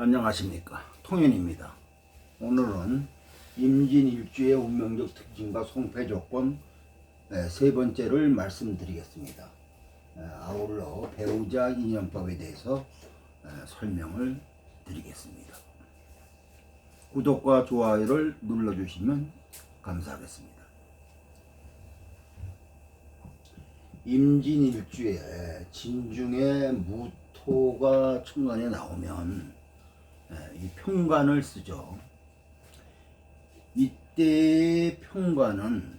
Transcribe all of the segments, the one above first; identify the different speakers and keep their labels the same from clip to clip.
Speaker 1: 안녕하십니까 통연입니다. 오늘은 임진일주의 운명적 특징과 송패 조건 네, 세 번째를 말씀드리겠습니다. 에, 아울러 배우자 인연법에 대해서 에, 설명을 드리겠습니다. 구독과 좋아요를 눌러주시면 감사하겠습니다. 임진일주에 진중에 무토가 천간에 나오면 예, 이 평관을 쓰죠. 이때의 평관은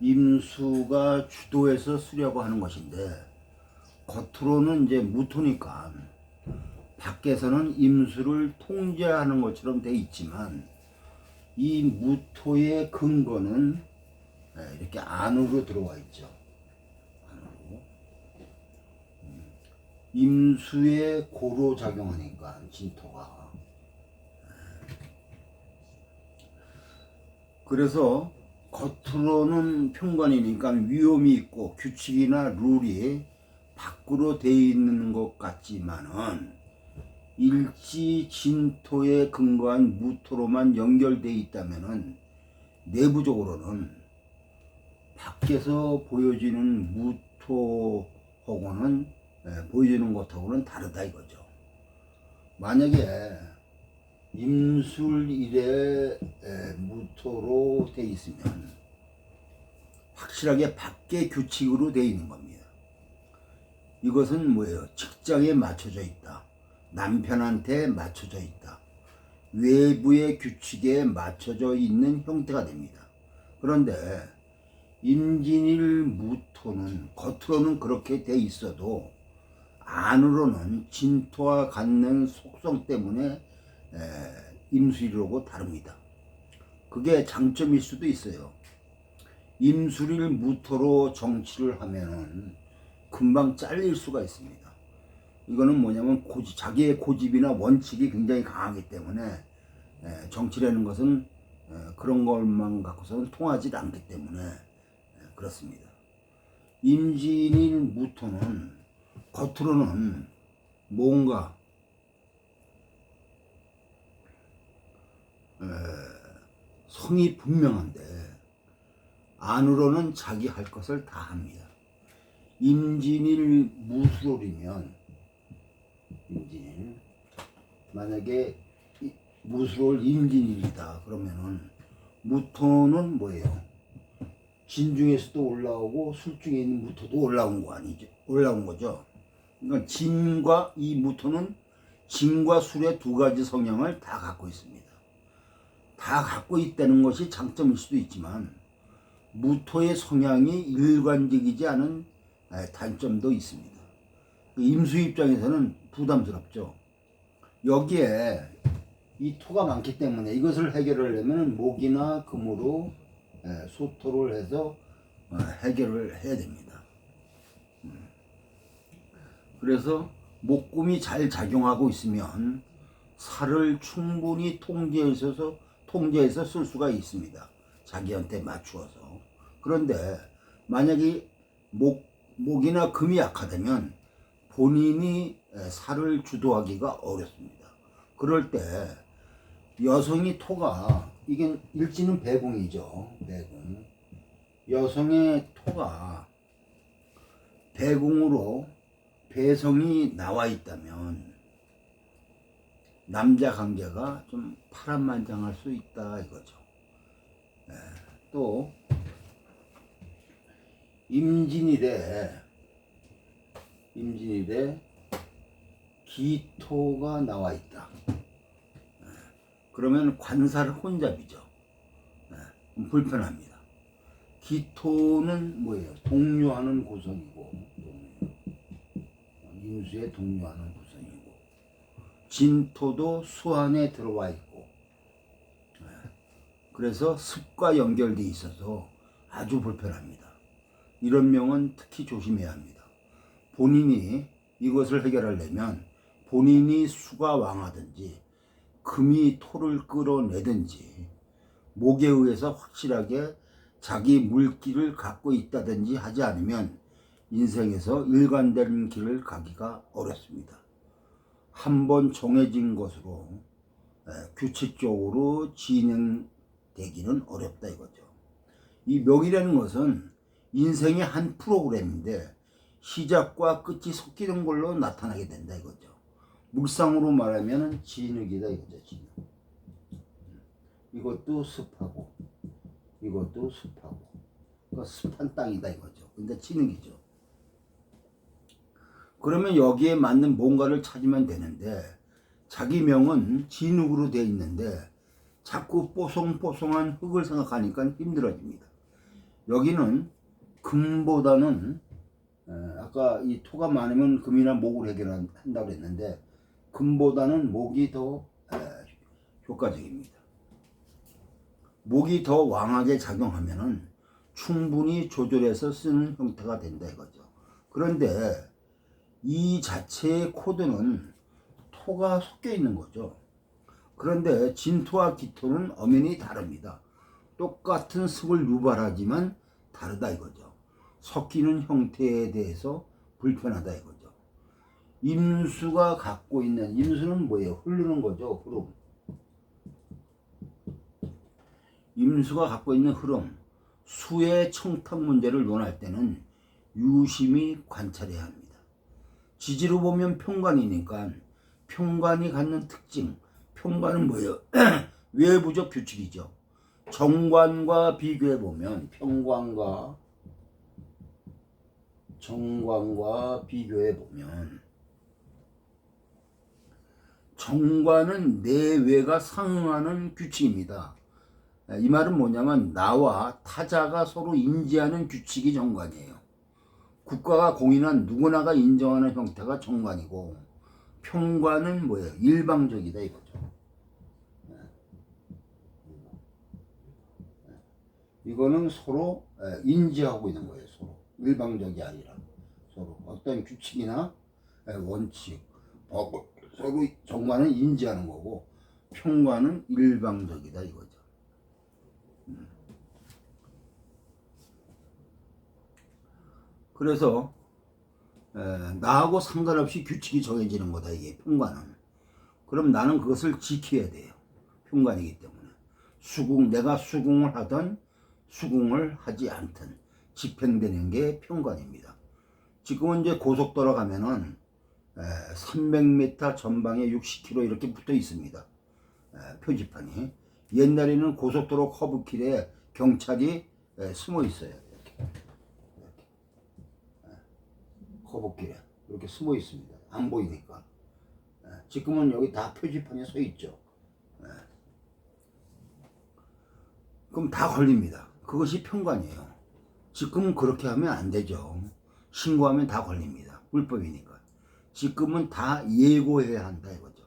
Speaker 1: 임수가 주도해서 쓰려고 하는 것인데 겉으로는 이제 무토니까 밖에서는 임수를 통제하는 것처럼 돼 있지만 이 무토의 근거는 예, 이렇게 안으로 들어와 있죠. 안으로. 임수의 고로 작용하니까 진토가. 그래서 겉으로는 평관이니까 위험이 있고 규칙이나 룰이 밖으로 돼 있는 것 같지만은 일지 진토에 근거한 무토로만 연결돼 있다면은 내부적으로는 밖에서 보여지는 무토하고는 예, 보여지는 것하고는 다르다 이거죠. 만약에 임술일에 에, 무토로 돼 있으면 확실하게 밖의 규칙으로 돼 있는 겁니다. 이것은 뭐예요? 직장에 맞춰져 있다. 남편한테 맞춰져 있다. 외부의 규칙에 맞춰져 있는 형태가 됩니다. 그런데 임진일 무토는 겉으로는 그렇게 돼 있어도 안으로는 진토와 갖는 속성 때문에 에, 임수일하고 다릅니다. 그게 장점일 수도 있어요. 임수일 무토로 정치를 하면은 금방 잘릴 수가 있습니다. 이거는 뭐냐면 고집, 자기의 고집이나 원칙이 굉장히 강하기 때문에 에, 정치라는 것은 에, 그런 것만 갖고서는 통하지 않기 때문에 에, 그렇습니다. 임진일 무토는 겉으로는 뭔가 에, 성이 분명한데 안으로는 자기 할 것을 다 합니다. 임진일 무술이면 임진일 만약에 이- 무술 임진일이다 그러면은 무토는 뭐예요? 진중에서도 올라오고 술중에 있는 무토도 올라온 거 아니죠? 올라온 거죠. 그러니까 진과 이 무토는 진과 술의 두 가지 성향을 다 갖고 있습니다. 다 갖고 있다는 것이 장점일 수도 있지만 무토의 성향이 일관적이지 않은 에, 단점도 있습니다. 그 임수 입장에서는 부담스럽죠. 여기에 이 토가 많기 때문에 이것을 해결하려면 목이나 금으로 에, 소토를 해서 어, 해결을 해야 됩니다. 그래서 목금이 잘 작용하고 있으면 살을 충분히 통제해서 통제해서 쓸 수가 있습니다. 자기한테 맞추어서. 그런데 만약에 목 목이나 금이 약하다면 본인이 에, 살을 주도하기가 어렵습니다. 그럴 때 여성이 토가 이게 일지는 배궁이죠. 배궁. 여성의 토가 배궁으로 배성이 나와 있다면 남자 관계가 좀 파란만장할 수 있다 이거죠. 예, 또 임진일에 임진일에 기토가 나와 있다. 예, 그러면 관사를 혼잡이죠. 예, 좀 불편합니다. 기토는 뭐예요? 동료하는 고성이고. 임수에 동료하는 고성이고 진토도 수안에 들어와 있고 예, 그래서 습과 연결돼 있어서 아주 불편합니다. 이런 명은 특히 조심해야 합니다. 본인이 이것을 해결하려면 본인이 수가 왕하든지 금이 토를 끌어내든지 목에 의해서 확실하게 자기 물기를 갖고 있다든지 하지 않으면 인생에서 일관된 길을 가기가 어렵습니다. 한번 정해진 것으로 에, 규칙적으로 진행되기는 어렵다 이거죠. 이 묘기라는 것은 인생의 한 프로그램인데 시작과 끝이 섞이는 걸로 나타나게 된다 이거죠. 물상으로 말하면 진흙이다 이거죠. 진흙. 이것도 습하고 이것도 습하고 그러니까 습한 땅이다 이거죠. 근데 진흙이죠. 그러면 여기에 맞는 뭔가를 찾으면 되는데 자기 명은 진흙으로 되어 있는데 자꾸 뽀송뽀송한 흙을 생각하니까 힘들어집니다. 여기는 금보다는 에, 아까 이 토가 많으면 금이나 목을 해결한다고 했는데 금보다는 목이 더 에, 효과적입니다. 목이 더 왕하게 작용하면은 충분히 조절해서 쓰는 형태가 된다 이거죠. 그런데 이 자체의 코드는 토가 섞여 있는 거죠. 그런데 진토와 기토는 엄연히 다릅니다. 똑같은 습을 유발하지만 다르다 이거죠. 섞이는 형태에 대해서 불편하다 이거죠. 임수가 갖고 있는 임수는 뭐예요? 흐르는 거죠. 흐름. 임수가 갖고 있는 흐름, 수의 청탁 문제를 논할 때는 유심히 관찰해야 합니다. 지지로 보면 평관이니까 평관이 갖는 특징, 평관은 뭐예요? 외부적 규칙이죠. 정관과 비교해 보면 평관과 정관과 비교해 보면 정관은 내외가 상응하는 규칙입니다. 이 말은 뭐냐면 나와 타자가 서로 인지하는 규칙이 정관이에요. 국가가 공인한 누구나가 인정하는 형태가 정관이고 평관은 뭐예요? 일방적이다 이거죠. 이거는 서로 인지하고 있는 거예요. 서로 일방적이 아니라 서로 어떤 규칙이나 원칙, 법 서로 정관은 인지하는 거고 평관은 일방적이다 이거죠. 그래서 에, 나하고 상관없이 규칙이 정해지는 거다 이게 평관은. 그럼 나는 그것을 지켜야 돼요. 평관이기 때문에. 수궁 내가 수궁을 하던 수궁을 하지 않든 집행되는 게 평관입니다. 지금은 이제 고속도로 가면은 에, 300m 전방에 60km 이렇게 붙어 있습니다. 에, 표지판이. 옛날에는 고속도로 커브길에 경찰이 에, 숨어 있어요. 거북길에 이렇게 숨어 있습니다. 안 보이니까. 예, 지금은 여기 다 표지판에 서 있죠. 예. 그럼 다 걸립니다. 그것이 평관이에요. 지금은 그렇게 하면 안 되죠. 신고하면 다 걸립니다. 불법이니까. 지금은 다 예고해야 한다 이거죠.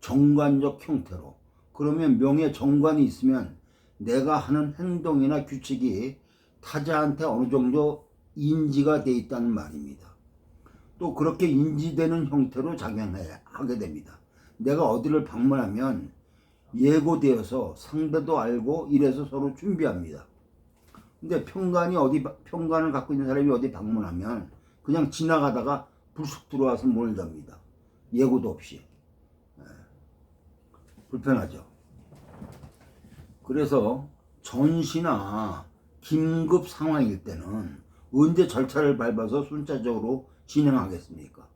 Speaker 1: 정관적 형태로. 그러면 명예 정관이 있으면 내가 하는 행동이나 규칙이 타자한테 어느 정도 인지가 돼 있다는 말입니다. 또 그렇게 인지되는 형태로 작용하게 됩니다. 내가 어디를 방문하면 예고되어서 상대도 알고 이래서 서로 준비합니다. 근데 평관이 어디 평관을 갖고 있는 사람이 어디 방문하면 그냥 지나가다가 불쑥 들어와서 몰답니다. 예고도 없이 예. 불편하죠. 그래서 전시나 긴급 상황일 때는 언제 절차를 밟아서 순차적으로 진행하겠습니까?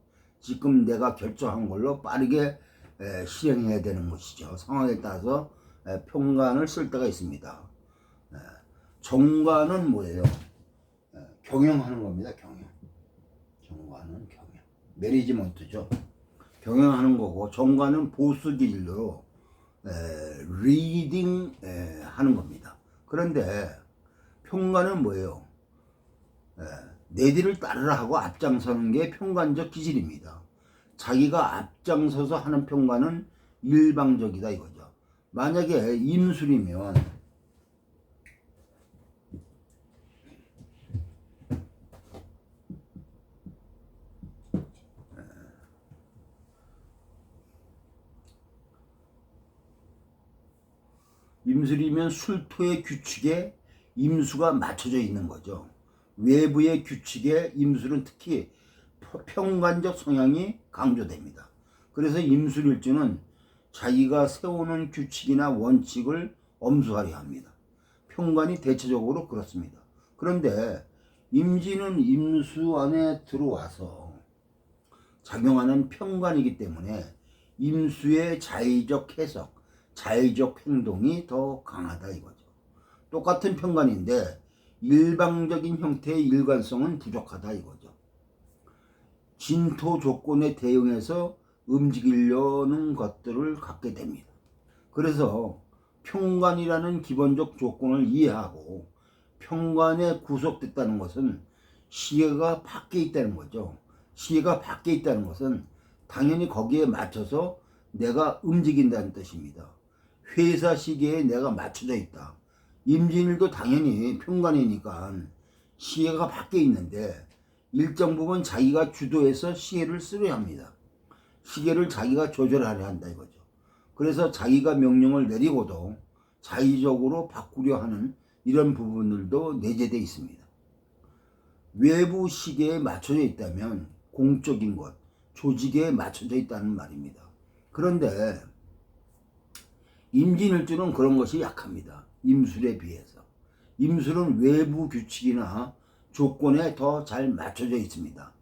Speaker 1: 지금 내가 결정한 걸로 빠르게 에, 실행해야 되는 것이죠. 상황에 따라서 에, 평관을 쓸 때가 있습니다. 에, 정관은 뭐예요? 에, 경영하는 겁니다. 경영. 정관은 경영. 매니지먼트죠. 경영하는 거고 정관은 보수 기질로 에, 리딩 에, 하는 겁니다. 그런데 평관은 뭐예요? 에, 내 뒤를 따르라 하고 앞장서는 게 평관적 기질입니다. 자기가 앞장서서 하는 평관은 일방적이다 이거죠. 만약에 임술이면 임술이면 술토의 규칙에 임수가 맞춰져 있는 거죠. 외부의 규칙에 임술은 특히 평관적 성향이 강조됩니다. 그래서 임술일주는 자기가 세우는 규칙이나 원칙을 엄수하려 합니다. 평관이 대체적으로 그렇습니다. 그런데 임진은 임수 안에 들어와서 작용하는 평관이기 때문에 임수의 자의적 해석, 자의적 행동이 더 강하다 이거죠. 똑같은 평관인데 일방적인 형태의 일관성은 부족하다 이거죠. 진토 조건에 대응해서 움직이려는 것들을 갖게 됩니다. 그래서 평관이라는 기본적 조건을 이해하고 평관에 구속됐다는 것은 시계가 밖에 있다는 거죠. 시계가 밖에 있다는 것은 당연히 거기에 맞춰서 내가 움직인다는 뜻입니다. 회사 시계에 내가 맞춰져 있다. 임진일도 당연히 평관이니까 시계가 밖에 있는데 일정 부분 자기가 주도해서 시계를 쓰려 합니다. 시계를 자기가 조절하려 한다 이거죠. 그래서 자기가 명령을 내리고도 자의적으로 바꾸려 하는 이런 부분들도 내재되어 있습니다. 외부 시계에 맞춰져 있다면 공적인 것, 조직에 맞춰져 있다는 말입니다. 그런데 임진을주는 그런 것이 약합니다. 임술에 비해서. 임술은 외부 규칙이나 조건에 더 잘 맞춰져 있습니다.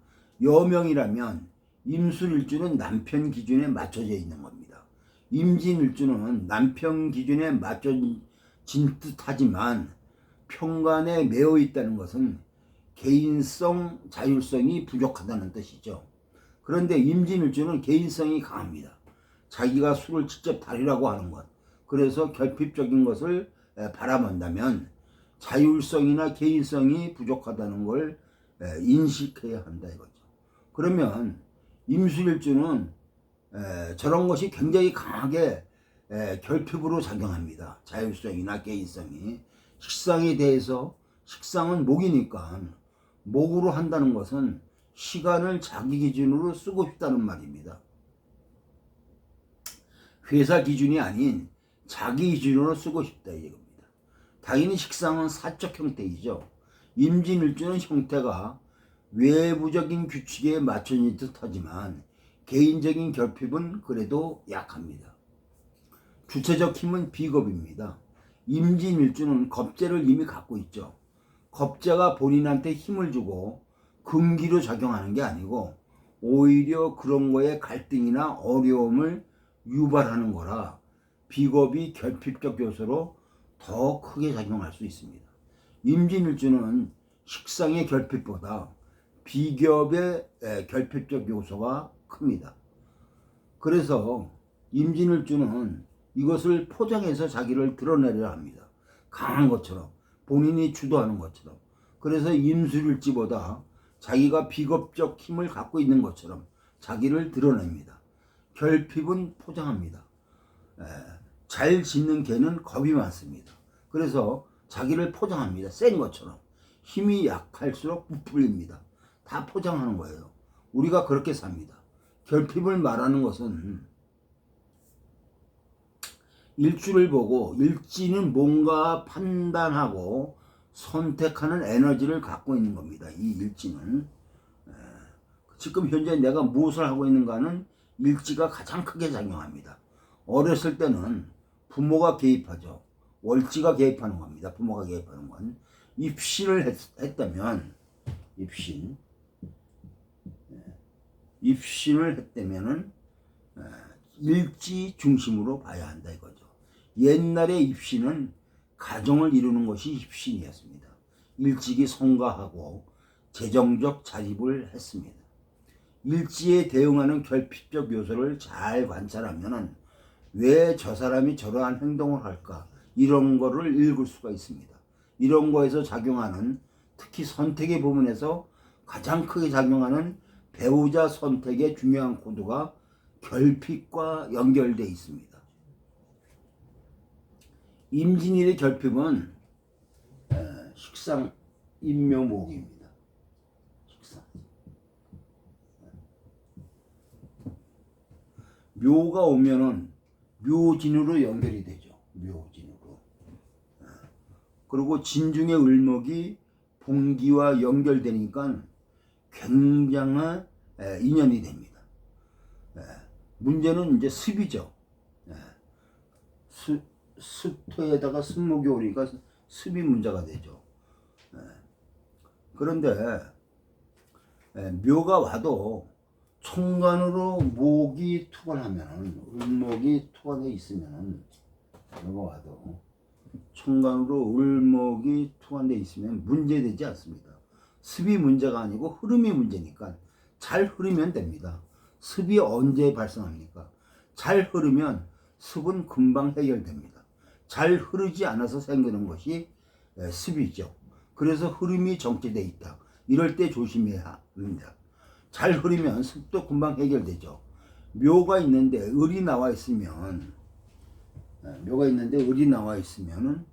Speaker 1: 여명이라면 임술일주는 남편 기준에 맞춰져 있는 겁니다. 임진일주는 남편 기준에 맞춰진 듯하지만 평관에 매여 있다는 것은 개인성, 자율성이 부족하다는 뜻이죠. 그런데 임진일주는 개인성이 강합니다. 자기가 술을 직접 다리라고 하는 것. 그래서 결핍적인 것을 바라본다면 자율성이나 개인성이 부족하다는 걸 인식해야 한다 이거죠. 그러면 임수일주는 저런 것이 굉장히 강하게 결핍으로 작용합니다. 자율성이나 개인성이 식상에 대해서 식상은 목이니까 목으로 한다는 것은 시간을 자기 기준으로 쓰고 싶다는 말입니다. 회사 기준이 아닌 자기 기준으로 쓰고 싶다 이겁니다. 당연히 식상은 사적 형태이죠. 임진일주는 형태가 외부적인 규칙에 맞춰진 듯 하지만 개인적인 결핍은 그래도 약합니다. 주체적 힘은 비겁입니다. 임진일주는 겁재를 이미 갖고 있죠. 겁재가 본인한테 힘을 주고 금기로 작용하는 게 아니고 오히려 그런 거에 갈등이나 어려움을 유발하는 거라 비겁이 결핍적 요소로 더 크게 작용할 수 있습니다. 임진일주는 식상의 결핍보다 비겹의 결핍적 요소가 큽니다. 그래서 임진일주는 이것을 포장해서 자기를 드러내려 합니다. 강한 것처럼 본인이 주도하는 것처럼 그래서 임술일지보다 자기가 비겁적 힘을 갖고 있는 것처럼 자기를 드러냅니다. 결핍은 포장합니다. 에, 잘 짓는 개는 겁이 많습니다. 그래서 자기를 포장합니다. 센 것처럼. 힘이 약할수록 부풀립니다. 다 포장하는 거예요. 우리가 그렇게 삽니다. 결핍을 말하는 것은 일주를 보고 일지는 뭔가 판단하고 선택하는 에너지를 갖고 있는 겁니다. 이 일지는 지금 현재 내가 무엇을 하고 있는가는 일지가 가장 크게 작용합니다. 어렸을 때는 부모가 개입하죠. 월지가 개입하는 겁니다. 부모가 개입하는 건 입신을 했, 다면 입신 입신을 했다면은 일지 중심으로 봐야 한다 이거죠. 옛날의 입신은 가정을 이루는 것이 입신이었습니다. 일찍이 성가하고 재정적 자립을 했습니다. 일지에 대응하는 결핍적 요소를 잘 관찰하면 왜저 사람이 저러한 행동을 할까 이런 거를 읽을 수가 있습니다. 이런 거에서 작용하는 특히 선택의 부분에서 가장 크게 작용하는 배우자 선택의 중요한 코드가 결핍과 연결되어 있습니다. 임진일의 결핍은 식상 인묘목입니다. 식상. 묘가 오면은 묘진으로 연결이 되죠. 묘진으로. 그리고 진중의 을목이 봉기와 연결되니까 굉장한 인연이 됩니다. 문제는 이제 습이죠. 예. 수, 습토에다가 습목이 오니까 습이 문제가 되죠. 예. 그런데 예, 묘가 와도 총간으로 목이 투관하면은 을목이 투관해 있으면은 묘가 와도 총간으로 을목이 투관돼 있으면 문제되지 않습니다. 습이 문제가 아니고 흐름이 문제니까 잘 흐르면 됩니다. 습이 언제 발생합니까? 잘 흐르면 습은 금방 해결됩니다. 잘 흐르지 않아서 생기는 것이 예, 습이죠. 그래서 흐름이 정체돼 있다. 이럴 때 조심해야 합니다. 잘 흐르면 습도 금방 해결되죠. 묘가 있는데 을이 나와 있으면 예, 묘가 있는데 을이 나와 있으면은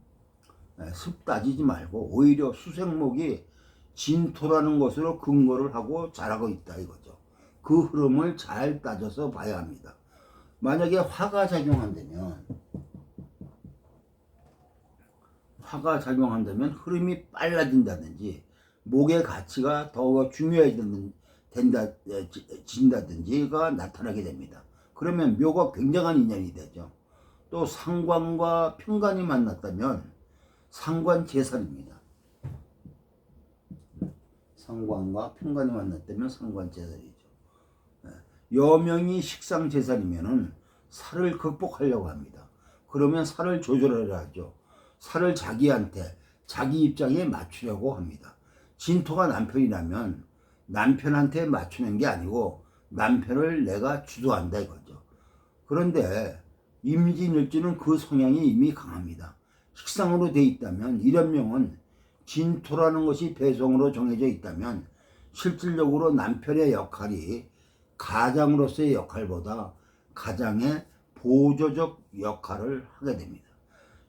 Speaker 1: 예, 습 따지지 말고 오히려 수생목이 진토라는 것으로 근거를 하고 자라고 있다 이거죠. 그 흐름을 잘 따져서 봐야 합니다. 만약에 화가 작용한다면 화가 작용한다면 흐름이 빨라진다든지 목의 가치가 더 중요해진다 된다, 진다든지가 나타나게 됩니다. 그러면 묘가 굉장한 인연이 되죠. 또 상관과 평관이 만났다면 상관 재산입니다. 상관과 평관이 만났다면 상관 재산이죠. 예. 여명이 식상 재산이면은 살을 극복하려고 합니다. 그러면 살을 조절하려 하죠. 살을 자기한테 자기 입장에 맞추려고 합니다. 진토가 남편이라면 남편한테 맞추는 게 아니고 남편을 내가 주도한다 이거죠. 그런데 임진일주는 그 성향이 이미 강합니다. 식상으로 돼 있다면 이런 명은 진토라는 것이 배송으로 정해져 있다면 실질적으로 남편의 역할이 가장으로서의 역할보다 가장의 보조적 역할을 하게 됩니다.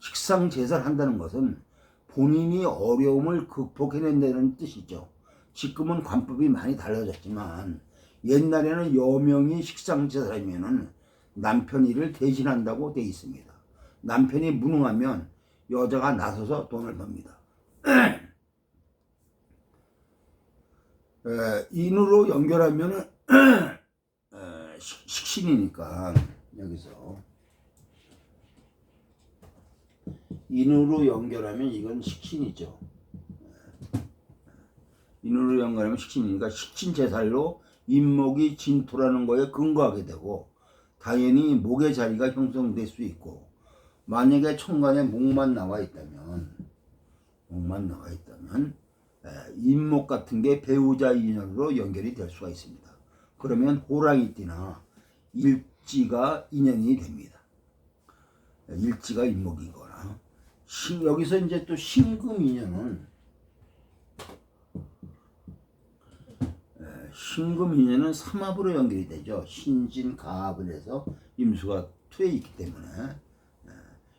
Speaker 1: 식상 제사를 한다는 것은 본인이 어려움을 극복해낸다는 뜻이죠. 지금은 관법이 많이 달라졌지만 옛날에는 여명이 식상 제사라면은 남편 일을 대신한다고 돼 있습니다. 남편이 무능하면 여자가 나서서 돈을 법니다. 에, 인으로 식- 식신이니까 여기서 인으로 연결하면 이건 식신이죠. 인으로 연결하면 식신이니까 식신 제살로 인목이 진토라는 거에 근거하게 되고 당연히 목의 자리가 형성될 수 있고 만약에 천간에 목만 나와 있다면 목만 나와 있다면 에, 인목 같은 게 배우자 인연으로 연결이 될 수가 있습니다. 그러면 호랑이띠나 일지가 인연이 됩니다. 일지가 인목이거나 신, 여기서 이제 또 신금 인연은 에, 신금 인연은 삼합으로 연결이 되죠. 신진 가합을 해서 임수가 투에 있기 때문에 에,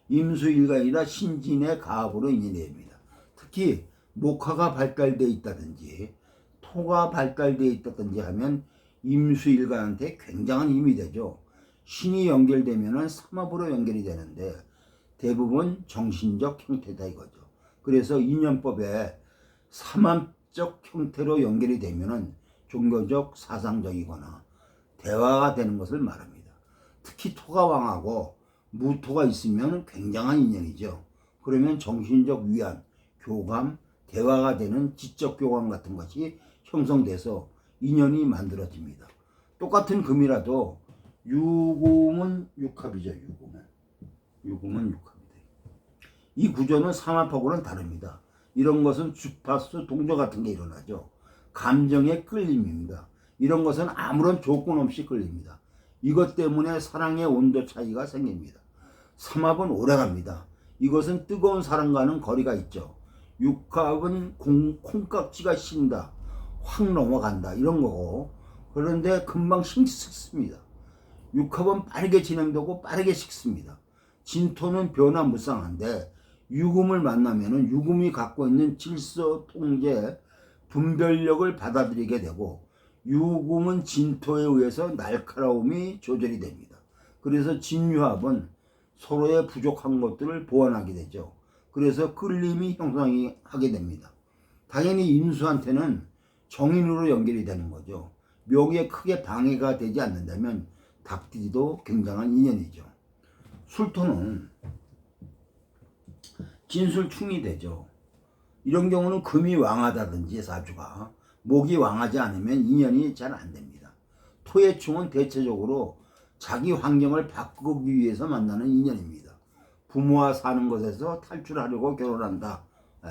Speaker 1: 임수일가 아니라 신진의 가합으로 인연이 됩니다. 특히 목화가 발달되어 있다든지 토가 발달되어 있다든지 하면 임수일간한테 굉장한 힘이 되죠. 신이 연결되면은 삼합으로 연결이 되는데 대부분 정신적 형태다 이거죠. 그래서 인연법에 삼합적 형태로 연결이 되면은 종교적 사상적이거나 대화가 되는 것을 말합니다. 특히 토가 왕하고 무토가 있으면 굉장한 인연이죠. 그러면 정신적 위안, 교감, 대화가 되는 지적 교감 같은 것이 형성돼서 인연이 만들어집니다. 똑같은 금이라도 유금은 육합이죠. 유금은 유금은 육합이다. 이 구조는 삼합하고는 다릅니다. 이런 것은 주파수 동조 같은 게 일어나죠. 감정의 끌림입니다. 이런 것은 아무런 조건 없이 끌립니다. 이것 때문에 사랑의 온도 차이가 생깁니다. 삼합은 오래갑니다. 이것은 뜨거운 사랑과는 거리가 있죠. 육합은 공, 콩깍지가 신다. 확 넘어간다. 이런 거고. 그런데 금방 식습니다. 육합은 빠르게 진행되고 빠르게 식습니다. 진토는 변화무쌍한데 유금을 만나면은 유금이 갖고 있는 질서, 통제, 분별력을 받아들이게 되고 유금은 진토에 의해서 날카로움이 조절이 됩니다. 그래서 진유합은 서로의 부족한 것들을 보완하게 되죠. 그래서 끌림이 형성이 하게 됩니다. 당연히 인수한테는 정인으로 연결이 되는 거죠. 묘기에 크게 방해가 되지 않는다면 닭띠도 굉장한 인연이죠. 술토는 진술충이 되죠. 이런 경우는 금이 왕하다든지 사주가 목이 왕하지 않으면 인연이 잘 안 됩니다. 토의 충은 대체적으로 자기 환경을 바꾸기 위해서 만나는 인연입니다. 부모와 사는 것에서 탈출하려고 결혼한다. 에,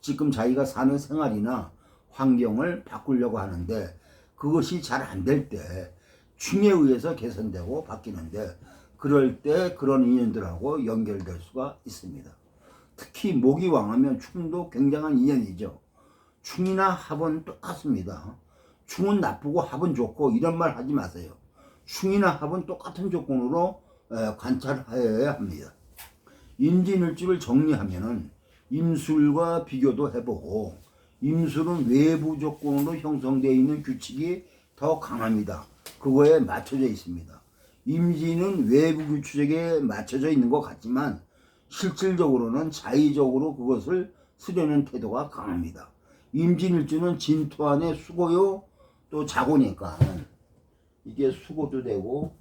Speaker 1: 지금 자기가 사는 생활이나 환경을 바꾸려고 하는데 그것이 잘 안 될 때 충에 의해서 개선되고 바뀌는데 그럴 때 그런 인연들하고 연결될 수가 있습니다. 특히 목이 왕하면 충도 굉장한 인연이죠. 충이나 합은 똑같습니다. 충은 나쁘고 합은 좋고 이런 말 하지 마세요. 충이나 합은 똑같은 조건으로 에, 관찰하여야 합니다. 임진일주를 정리하면은 임술과 비교도 해보고 임술은 외부 조건으로 형성되어 있는 규칙이 더 강합니다. 그거에 맞춰져 있습니다. 임진은 외부 규칙에 맞춰져 있는 것 같지만 실질적으로는 자의적으로 그것을 쓰려는 태도가 강합니다. 임진일주는 진토 안에 수고요 또 자고니까 이게 수고도 되고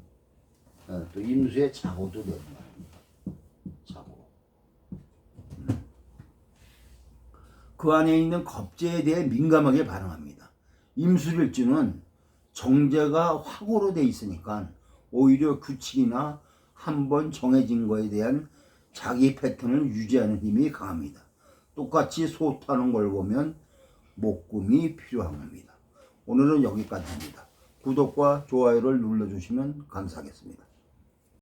Speaker 1: 어, 또 임수의 자고도 되는 거예요. 자고. 음. 그 안에 있는 겁재에 대해 민감하게 반응합니다. 임술일주는 정제가 화고로 돼 있으니까 오히려 규칙이나 한번 정해진 거에 대한 자기 패턴을 유지하는 힘이 강합니다. 똑같이 소 타는 걸 보면 목금이 필요한 겁니다. 오늘은 여기까지입니다. 구독과 좋아요를 눌러주시면 감사하겠습니다.